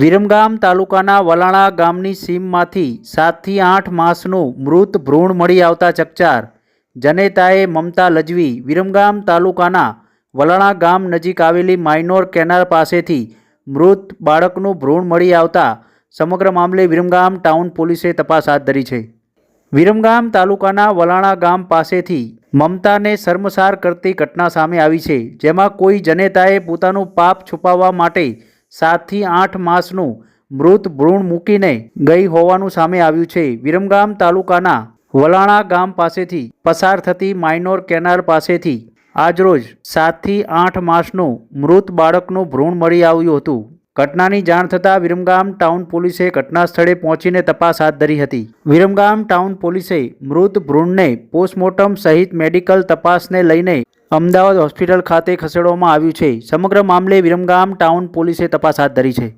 વિરમગામ તાલુકાના વલાણા ગામની સીમમાંથી સાતથી આઠ માસનું મૃત ભ્રૂણ મળી આવતા ચકચાર. જનેતાએ મમતા લજવી વિરમગામ તાલુકાના વલાણા ગામ નજીક આવેલી માઇનોર કેનાલ પાસેથી મૃત બાળકનું ભ્રૂણ મળી આવતા સમગ્ર મામલે વિરમગામ ટાઉન પોલીસે તપાસ હાથ ધરી છે. વિરમગામ તાલુકાના વલાણા ગામ પાસેથી મમતાને શર્મસાર કરતી ઘટના સામે આવી છે, જેમાં કોઈ જનેતાએ પોતાનું પાપ છુપાવવા માટે સાતથી આઠ માસનું મૃત ભ્રૂણ મૂકીને ગઈ હોવાનું સામે આવ્યું છે. વિરમગામ તાલુકાના વલાણા ગામ પાસેથી પસાર થતી માઇનોર કેનાલ પાસેથી આજરોજ સાતથી આઠ માસનું મૃત બાળકનું ભ્રૂણ મળી આવ્યું હતું. ઘટનાની જાણ થતાં વિરમગામ ટાઉન પોલીસે ઘટના સ્થળે પહોંચીને તપાસ હાથ ધરી હતી. વિરમગામ ટાઉન પોલીસે મૃત ભ્રૂણને પોસ્ટમોર્ટમ સહિત મેડિકલ તપાસને લઈને અમદાવાદ હોસ્પિટલ ખાતે ખસેડવામાં આવ્યું છે. સમગ્ર મામલે વિરમગામ ટાઉન પોલીસે તપાસ હાથ ધરી છે.